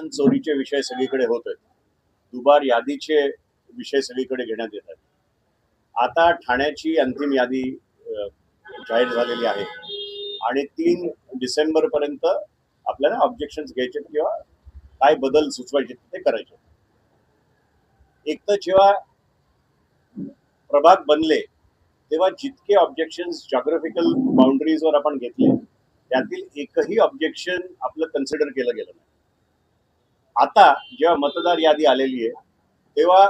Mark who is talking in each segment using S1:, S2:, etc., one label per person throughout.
S1: वाहन चोरीचे विषय सगळीकडे होत आहेत. दुबार यादीचे विषय सगळीकडे घेण्यात येत आहेत. आता ठाण्याची अंतिम यादी जाहीर झालेली आहे. आणि तीन डिसेंबर पर्यंत आपल्याला ऑब्जेक्शन घ्यायचे किंवा काय बदल सुचवायचे ते करायचे. एक तर जेव्हा प्रभाग बनले तेव्हा जितके ऑब्जेक्शन जॉग्राफिकल बाउंड्रीजवर आपण घेतले त्यातील एकही ऑब्जेक्शन आपलं कन्सिडर केलं गेलं आता जेव्हा मतदार यादी आलेली आहे तेव्हा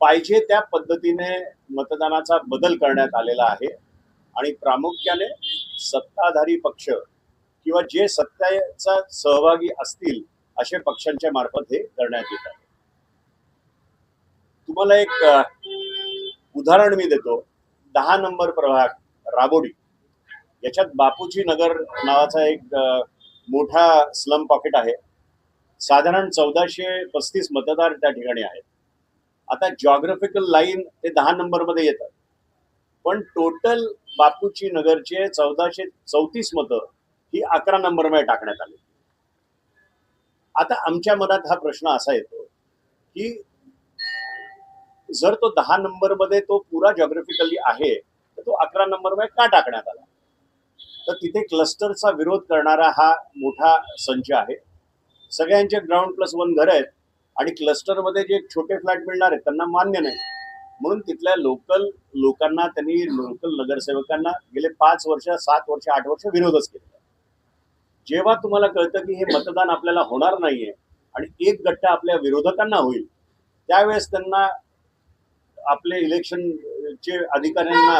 S1: पाहिजे त्या पद्धतीने मतदानाचा बदल करण्यात आलेला आहे. आणि प्रामुख्याने सत्ताधारी पक्ष किंवा जे सत्तेचा सहभागी असतील असे पक्षांच्या मार्फत हे करण्यात येत आहे. तुम्हाला एक उदाहरण मी देतो. दहा नंबर प्रभाग राबोडी. याच्यात बापूजी नगर नावाचा एक मोठा स्लम पॉकेट आहे. साधारण चौदाशे पस्तीस मतदार त्या ठिकाणी आहेत. आता जॉग्राफिकल लाईन ते दहा नंबरमध्ये येतात. पण टोटल बापूची नगरचे चौदाशे चौतीस मतं ही अकरा नंबरमध्ये टाकण्यात आली. आता आमच्या मनात हा प्रश्न असा येतो की जर तो दहा नंबरमध्ये तो पुरा जॉग्राफिकली आहे तर तो अकरा नंबरमध्ये का टाकण्यात आला? तर तिथे क्लस्टरचा विरोध करणारा हा मोठा संच आहे. सगळ्यांचे ग्राउंड प्लस वन घर आहेत आणि क्लस्टरमध्ये जे छोटे फ्लॅट मिळणार आहेत त्यांना मान्य नाही. म्हणून तिथल्या लोकल लोकांना त्यांनी लोकल नगरसेवकांना गेले पाच वर्ष सात वर्ष आठ वर्ष विरोधच केला. जेव्हा तुम्हाला कळतं की हे मतदान आपल्याला होणार नाहीये आणि एक गट्टा आपल्या विरोधकांना होईल त्यावेळेस त्यांना आपले इलेक्शनचे अधिकाऱ्यांना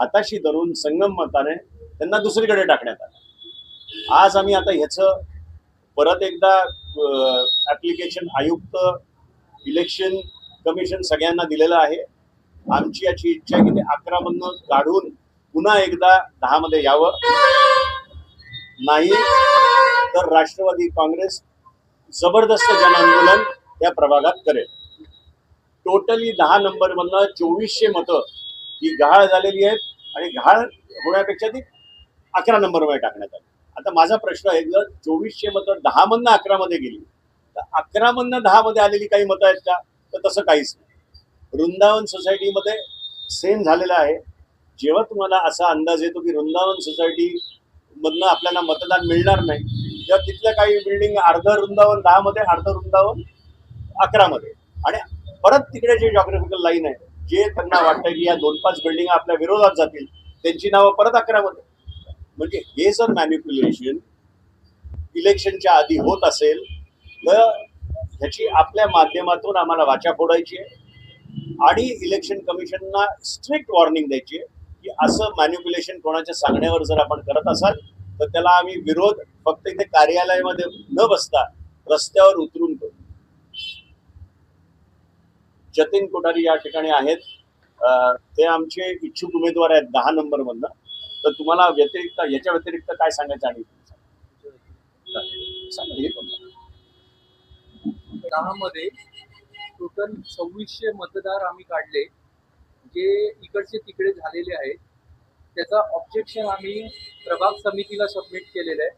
S1: हाताशी धरून संगम मताने त्यांना दुसरीकडे टाकण्यात आलं. आज आम्ही आता ह्याचं परत एकदा ऍप्लिकेशन आयुक्त इलेक्शन कमिशन सगळ्यांना दिलेलं आहे. आमची याची इच्छा की ते अकरा मधनं काढून पुन्हा एकदा दहा मध्ये यावं. नाही तर राष्ट्रवादी काँग्रेस जबरदस्त जनआंदोलन त्या प्रभागात करेल. टोटली दहा नंबर मधनं चोवीसशे मतं ही गहाळ झालेली आहेत आणि गहाळ होण्यापेक्षा ती अकरा नंबरमध्ये टाकण्यात आली. आता माझा प्रश्न आहे जर चोवीसशे मतं दहा मधनं अकरा मध्ये गेली तर अकरा मधनं दहा मध्ये आलेली काही मतं आहेत का? तर तसं काहीच नाही. वृंदावन सोसायटीमध्ये सेम झालेलं आहे. जेव्हा तुम्हाला असा अंदाज येतो की वृंदावन सोसायटी मधनं आपल्याला मतदान मिळणार नाही तेव्हा तिथल्या काही बिल्डिंग अर्ध वृंदावन दहा मध्ये अर्ध वृंदावन अकरा मध्ये आणि परत तिकडे जे जॉग्राफिकल लाईन आहे जे त्यांना वाटतं की या दोन पाच बिल्डिंग आपल्या विरोधात जातील त्यांची नावं परत अकरा मध्ये म्हणजे हे जर मॅन्युप्युलेशन इलेक्शनच्या आधी होत असेल तर ह्याची आपल्या माध्यमातून आम्हाला वाचा फोडायची आहे. आणि इलेक्शन कमिशनना स्ट्रिक्ट वॉर्निंग द्यायची आहे की असं मॅन्युप्युलेशन कोणाच्या सांगण्यावर जर आपण करत असाल तर त्याला आम्ही विरोध फक्त इथे कार्यालयामध्ये न बसता रस्त्यावर उतरून करू. जतीन कोठारी या ठिकाणी आहेत. ते आमचे इच्छुक उमेदवार आहेत दहा नंबर मधनं तर तुम्हाला व्यतिरिक्त याच्या व्यतिरिक्त काय सांगायचं आणि
S2: दहामध्ये टोटल सव्वीसशे मतदार आम्ही काढले. जे इकडचे तिकडे झालेले आहेत त्याचा ऑब्जेक्शन आम्ही प्रभाग समितीला सबमिट केलेलं आहे.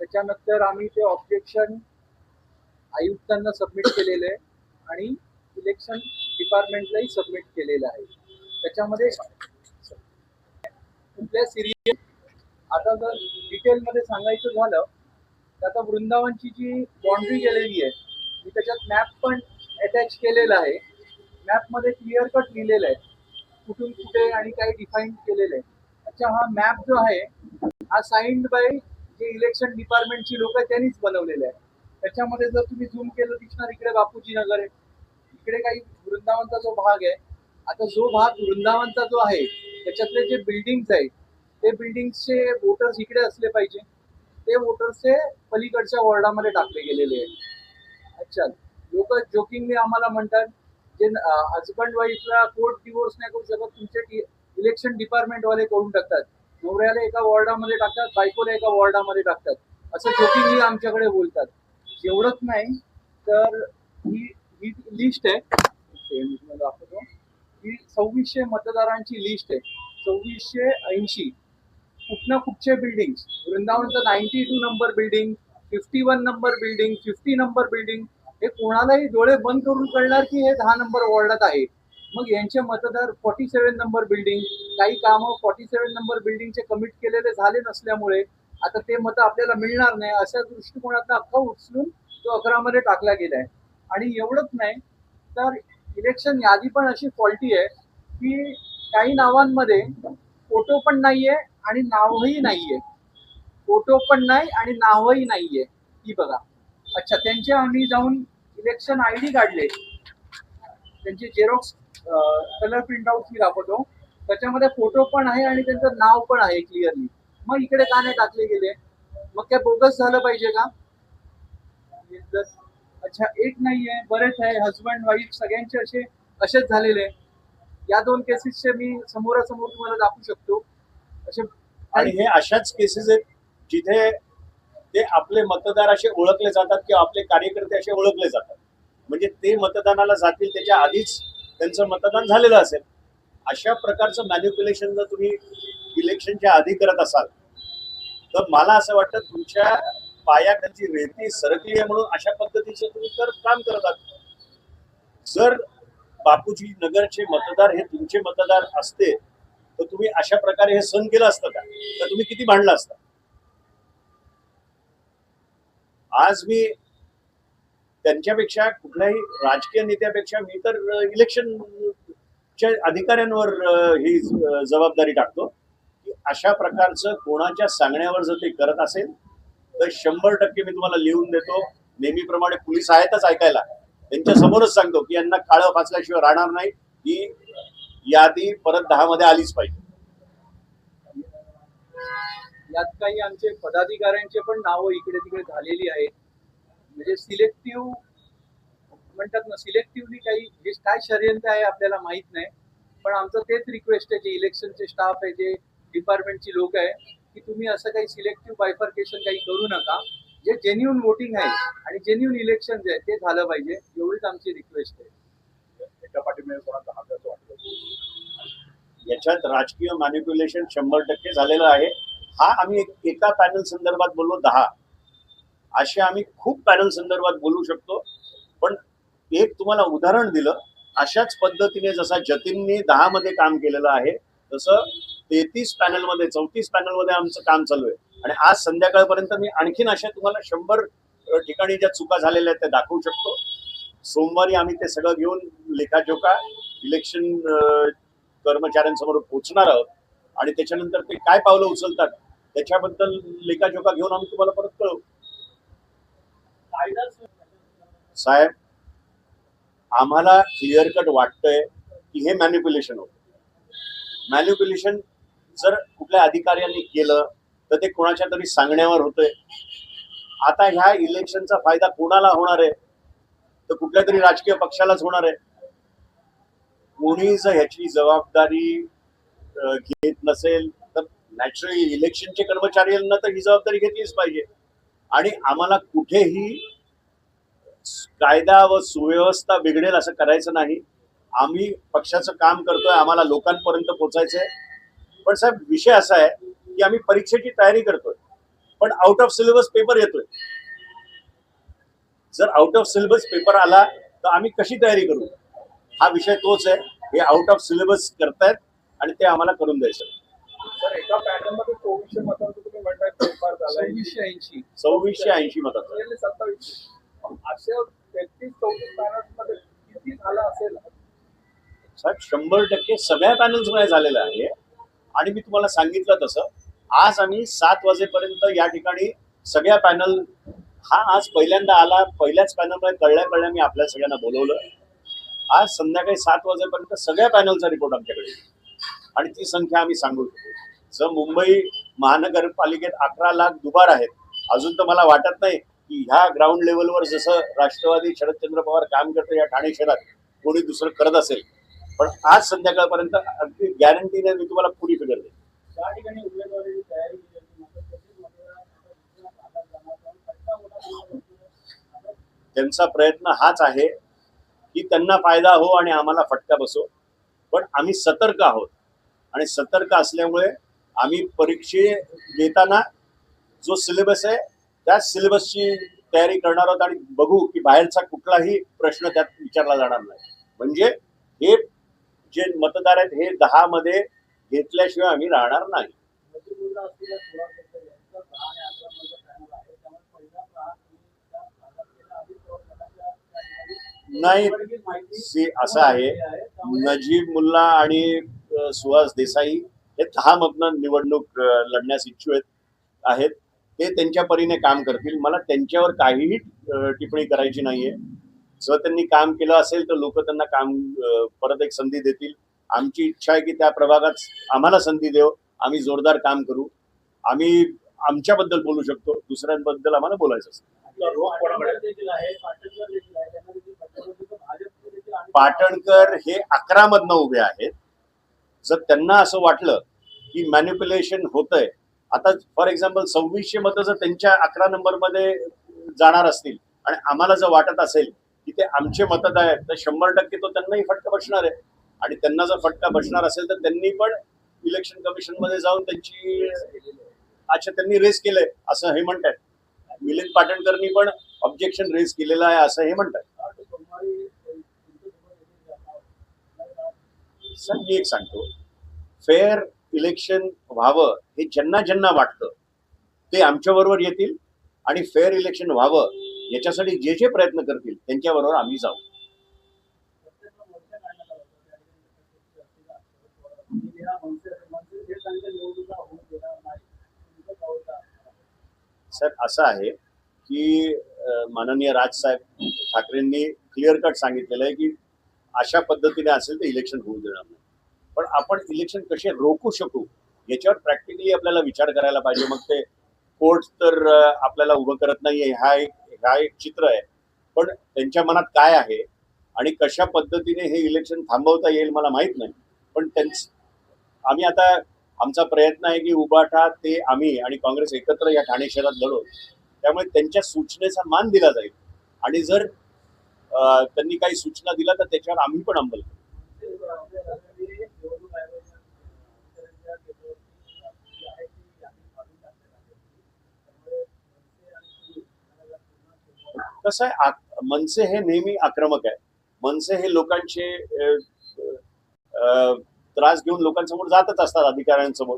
S2: त्याच्यानंतर आम्ही ते ऑब्जेक्शन आयुक्तांना सबमिट केलेलं आहे आणि इलेक्शन डिपार्टमेंटलाही सबमिट केलेलं आहे. त्याच्यामध्ये कुठल्या सिरियल आता जर डिटेलमध्ये सांगायचं झालं तर आता वृंदावनची जी बाउंड्री गेलेली आहे मी त्याच्यात मॅप पण अटॅच केलेला आहे. मॅपमध्ये क्लिअर कट लिहिलेलं आहे. कुठून कुठे आणि काय डिफाईन केलेलं आहे. अच्छा हा मॅप जो आहे हा साईन्ड बाय जे इलेक्शन डिपार्टमेंटची लोक आहेत त्यांनीच बनवलेले आहे. त्याच्यामध्ये जर तुम्ही झूम केलं दिसणार इकडे बापूजी नगर आहे. इकडे काही वृंदावनचा जो भाग आहे आता जो भाग वृंदावनचा जो आहे त्याच्यातले जे बिल्डिंग्स आहेत ते बिल्डिंगचे वोटर्स इकडे असले पाहिजे. ते वोटर्सचे पलीकडच्या वॉर्डामध्ये टाकले गेलेले आहेत. अच्छा लोक जोकिंगने आम्हाला म्हणतात जे हजबंड वाईफला कोर्ट डिवोर्स नाही करू शकत तुमचे इलेक्शन डिपार्टमेंट वाले करून टाकतात. नवऱ्याला एका वॉर्डामध्ये टाकतात बायकोला एका वॉर्डामध्ये टाकतात. असं जोकिंगली आमच्याकडे बोलतात. एवढंच नाही तर ही ही लिस्ट आहे ते मी तुम्हाला दाखवतो ही सव्वीसशे मतदारांची लिस्ट आहे. सव्वीसशे ऐंशी. कुठनं कुठचे building वृंदावनचं ninety two number building fifty one number building fifty number building हे कोणालाही डोळे बंद करून कळणार की हे दहा नंबर वॉर्डात आहे. मग यांचे मतदार फॉर्टी सेव्हन नंबर बिल्डिंग काही कामं फॉर्टी सेव्हन नंबर बिल्डिंगचे कमिट केलेले झाले नसल्यामुळे आता ते मतं आपल्याला मिळणार नाही अशा दृष्टिकोनातनं अख्खा उचलून तो अकरामध्ये टाकला गेला आहे आणि एवढंच नाही तर इलेक्शन यादी पण अशी फॉल्टी आहे. की काही नावांमध्ये फोटो पण नाहीये आणि नावही नाहीये. फोटो पण नाही आणि नावही नाहीये. ही बघा. अच्छा त्यांचे आम्ही जाऊन इलेक्शन आय डी काढले. त्यांचे झेरॉक्स कलर प्रिंटआउट मी दाखवतो. त्याच्यामध्ये फोटो पण आहे आणि त्यांचं नाव पण आहे क्लिअरली मग इकडे का नाही टाकले गेले. मग काय बोगस झालं पाहिजे का? अच्छा एक नाहीये. बरेच आहे. हजबंड वाईफ सगळ्यांचे असे असेच झालेले. या दोन केसेसचे मी समोरासमोर तुम्हाला दाखवू शकतो. असे
S1: आणि हे अशाच केसेस आहेत जिथे ते आपले मतदार असे ओळखले जातात किंवा आपले कार्यकर्ते असे ओळखले जातात. म्हणजे ते मतदानाला जातील त्याच्या आधीच त्यांचं मतदान झालेलं असेल. अशा प्रकारचं मॅन्युप्युलेशन जर तुम्ही इलेक्शनच्या आधी करत असाल तर मला असं वाटतं तुमच्या पाया त्यांची रेती सरकली आहे म्हणून अशा पद्धतीचं तुम्ही तर काम करत आहात. जर बापूजी नगरचे मतदार हे तुमचे मतदार असते तर तुम्ही अशा प्रकारे हे सण केलं असतं का? तर तुम्ही किती भांडला असता? आज मी त्यांच्यापेक्षा कुठल्याही राजकीय नेत्यापेक्षा मी तर इलेक्शनच्या अधिकाऱ्यांवर ही जबाबदारी टाकतो. की अशा प्रकारचं कोणाच्या सांगण्यावर जर ते करत असेल तर शंभर टक्के मी तुम्हाला लिहून देतो. नेहमीप्रमाणे पोलीस आहेतच ऐकायला. त्यांच्या समोरच सांगतो की यांना काळं फासल्याशिवाय राहणार नाही. ही यादी परत दहा मध्ये आलीच पाहिजे.
S2: यात काही आमचे पदाधिकाऱ्यांचे पण नावं इकडे तिकडे झालेली आहेत. म्हणजे सिलेक्टिव्ह म्हणतात ना सिलेक्टिव्हली काही जे काय षडयंत्र आहे आपल्याला माहीत नाही. पण आमचं तेच रिक्वेस्ट आहे जे इलेक्शनचे स्टाफ आहे जे डिपार्टमेंटची लोक आहे की तुम्ही असं काही सिलेक्टिव्ह बायफर्केशन काही करू नका. जे जेन्युन वोटिंग आहे आणि जेन्युन इलेक्शन जे आहे ते झालं पाहिजे एवढीच आमची रिक्वेस्ट आहे.
S1: याच्यात राजकीय मॅन्युप्युलेशन शंभर टक्के झालेलं आहे. हा आम्ही एका पॅनल संदर्भात बोललो दहा. असे आम्ही खूप पॅनल संदर्भात बोलू शकतो. पण एक तुम्हाला उदाहरण दिलं. अशाच पद्धतीने जसा जतीननी दहा मध्ये काम केलेलं आहे तसं तेहतीस पॅनलमध्ये चौतीस पॅनलमध्ये आमचं काम चालू आहे. आणि आज संध्याकाळपर्यंत मी आणखीन अशा तुम्हाला शंभर ठिकाणी ज्या चुका झालेल्या आहेत त्या दाखवू शकतो. सोमवारी आम्ही ते सगळं घेऊन लेखाजोखा इलेक्शन कर्मचाऱ्यांसमोर पोहोचणार आहोत. आणि त्याच्यानंतर ते काय पावलं उचलतात त्याच्याबद्दल लेखाजोखा घेऊन आम्ही तुम्हाला परत कळवू. साहेब आम्हाला क्लिअर कट वाटतंय की हे मॅन्युप्युलेशन होतं. मॅन्युप्युलेशन जर कुठल्या अधिकाऱ्यांनी केलं तर ते कोणाच्या तरी सांगण्यावर होतंय. आता ह्या इलेक्शनचा फायदा कोणाला होणार आहे? तर कुठल्या तरी राजकीय पक्षालाच होणार आहे. कोणीच ह्याची जबाबदारी घेत नसेल तर नॅचरली इलेक्शनचे कर्मचाऱ्यांना तर ही जबाबदारी घेतलीच पाहिजे. आणि आम्हाला कुठेही कायदा व सुव्यवस्था बिघडेल असं करायचं नाही. आम्ही पक्षाचं काम करतोय आम्हाला लोकांपर्यंत पोहोचायचंय. पण साहेब विषय असा आहे की आम्ही परीक्षेची तयारी करतोय पण आउट ऑफ सिलेबस पेपर येतोय. जर आउट ऑफ सिलेबस पेपर आला तर आम्ही कशी तयारी करू? हा विषय तोच आहे. हे आउट ऑफ सिलेबस करतायत आणि ते आम्हाला करून द्यायचं.
S2: सव्वीसशे ऐंशी.
S3: असेल?
S1: साहेब शंभर टक्के सगळ्या पॅनल्समध्ये झालेलं आहे. आणि मी तुम्हाला सांगितलं तसं आज आम्ही सात वाजेपर्यंत या ठिकाणी सगळ्या पॅनल हा आज पहिल्यांदा आला पहिल्याच पॅनलमध्ये कळल्या कळल्या मी आपल्या सगळ्यांना बोलवलं. आज संध्याकाळी सात वाजेपर्यंत सगळ्या पॅनलचा रिपोर्ट आमच्याकडे आणि ती संख्या आम्ही सांगू जर मुंबई महानगरपालिकेत अकरा लाख दुबार आहेत अजून तर मला वाटत नाही की ह्या ग्राउंड लेवलवर जसं राष्ट्रवादी शरदचंद्र पवार काम करतो या ठाणे शहरात कोणी दुसरं करत असेल पण आज संध्याकाळपर्यंत अगदी गॅरंटीने मी तुम्हाला पुरी फिगर देईन.
S3: त्या ठिकाणी उमेदवारी तयारी केली होती. मात्र तशी मतदार
S1: त्यांचा प्रयत्न हाच आहे की त्यांना फायदा हो आणि आम्हाला फटका बसो. पण आम्ही सतर्क आहोत. आणि सतर्क असल्यामुळे आम्ही परीक्षे देताना जो सिलेबस आहे त्याच सिलेबसची तयारी करणार आहोत आणि बघू की बाहेरचा कुठलाही प्रश्न त्यात विचारला जाणार नाही. म्हणजे हे जे मतदार आहेत हे दहा मध्ये घेतल्याशिवाय आम्ही राहणार नाही. नाही सी असं आहे. नजीब मुल्ला आणि सुहास देसाई हे दहा मधनं निवडणूक लढण्यास इच्छुक आहेत ते त्यांच्या परीने काम करतील. मला त्यांच्यावर काहीही टिप्पणी करायची नाहीये. जर त्यांनी काम केलं असेल तर लोक त्यांना काम परत एक संधी देतील. आमची इच्छा आहे की त्या प्रभागात आम्हाला संधी देव. आम्ही जोरदार काम करू. आम्ही आमच्याबद्दल बोलू शकतो. दुसऱ्यांबद्दल आम्हाला बोलायचं
S3: आहे पाटणकर
S1: हे अकरा मधनं उभे आहेत. जर त्यांना असं वाटलं की मॅन्युप्युलेशन होतंय आता फॉर एक्झाम्पल सव्वीसशे मतं जर त्यांच्या अकरा नंबरमध्ये जाणार असतील आणि आम्हाला जर वाटत असेल की ते आमचे मतदार आहेत. तर शंभर टक्के तो त्यांनाही फटका बसणार आहे. आणि त्यांना जर फटका बसणार असेल तर त्यांनी पण इलेक्शन कमिशनमध्ये जाऊन त्यांची अच्छा त्यांनी रेस केलंय असं हे म्हणतात. मिलिंद पाटणकरनी पण ऑब्जेक्शन रेस केलेलं आहे असं हे म्हणतात. सर मी एक सांगतो. फेअर इलेक्शन व्हावं हे ज्यांना ज्यांना वाटतं ते आमच्या बरोबर येतील. आणि फेअर इलेक्शन व्हावं याच्यासाठी जे जे प्रयत्न करतील त्यांच्याबरोबर आम्ही जाऊ. सर असं आहे की माननीय माननीय राजसाहेब ठाकरेंनी क्लिअर कट सांगितलेलं आहे की अशा पद्धतीने असेल तर इलेक्शन होऊ देणार नाही. पण आपण इलेक्शन कसे रोखू शकू याच्यावर प्रॅक्टिकली आपल्याला विचार करायला पाहिजे. मग ते कोर्ट तर आपल्याला उभं करत नाहीये. हा एक हा एक चित्र आहे. पण त्यांच्या मनात काय आहे आणि कशा पद्धतीने हे इलेक्शन थांबवता येईल मला माहीत नाही. पण त्यांच आम्ही आता आमचा प्रयत्न आहे की उबाठा ते आम्ही आणि काँग्रेस एकत्र या ठाणे शहरात लढू. त्यामुळे त्यांच्या सूचनेचा मान दिला जाईल. आणि जर त्यांनी काही सूचना दिल्या तर त्याच्यावर आम्ही पण अंमल करू
S3: मनसे आपल्या राज्याने निवडणूक आयोगाच्या शेतकऱ्यांच्या क्षेत्रावरती जी आहे ती यादी काढून टाकण्यात आली होती. त्यामुळे मनसे आणि तुम्ही याला पुन्हा सोबत
S1: कसं आहे मनसे हे नेहमी आक्रमक आहे मनसे हे लोकांचे त्रास घेऊन लोकांसमोर जातच असतात अधिकाऱ्यांसमोर.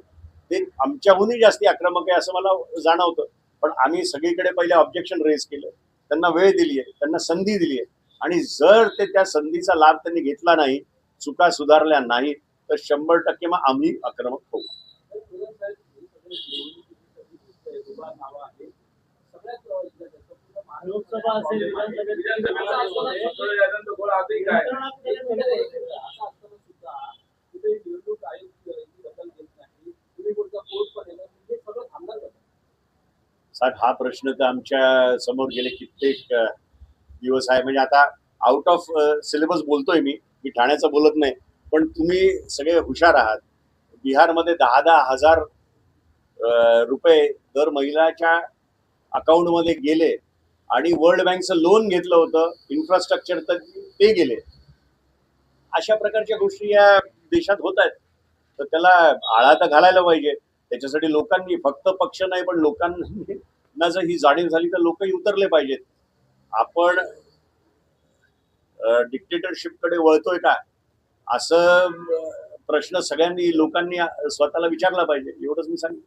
S1: ते आमच्याहूनही जास्ती आक्रमक आहे असं मला जाणवतं. पण आम्ही सगळीकडे पहिले ऑब्जेक्शन रेज केलं. त्यांना वेळ दिली आहे त्यांना संधी दिली आहे आणि जर ते त्या संधीचा लाभ त्यांनी घेतला नाही चुका सुधारल्या नाही तर शंभर टक्के मग आम्ही आक्रमक होऊ.
S3: लोकसभा असेल विधानसभेचा निवडणूक आयोग दखल घेत नाही. तुम्ही पुढचा कोर्ट पण येणार म्हणजे सगळं थांबणार कसं?
S1: साहेब हा प्रश्न तर आमच्यासमोर गेले कित्येक दिवस आहे. म्हणजे आता आउट ऑफ सिलेबस बोलतोय मी. मी ठाण्याचं बोलत नाही. पण तुम्ही सगळे हुशार आहात. बिहारमध्ये दहा दहा हजार रुपये दर महिलाच्या अकाउंटमध्ये गेले. आणि वर्ल्ड बँकचं लोन घेतलं होतं इन्फ्रास्ट्रक्चर तर ते गेले. अशा प्रकारच्या गोष्टी या देशात होत आहेत. तर त्याला आळा तर घालायला पाहिजे. त्याच्यासाठी लोकांनी फक्त पक्ष नाही पण लोकांनी ना जर ही जाणीव झाली तर लोकही उतरले पाहिजेत. आपण डिक्टेटरशिपकडे वळतोय का? असं प्रश्न सगळ्यांनी लोकांनी स्वतःला विचारला पाहिजे. एवढंच मी सांगितलं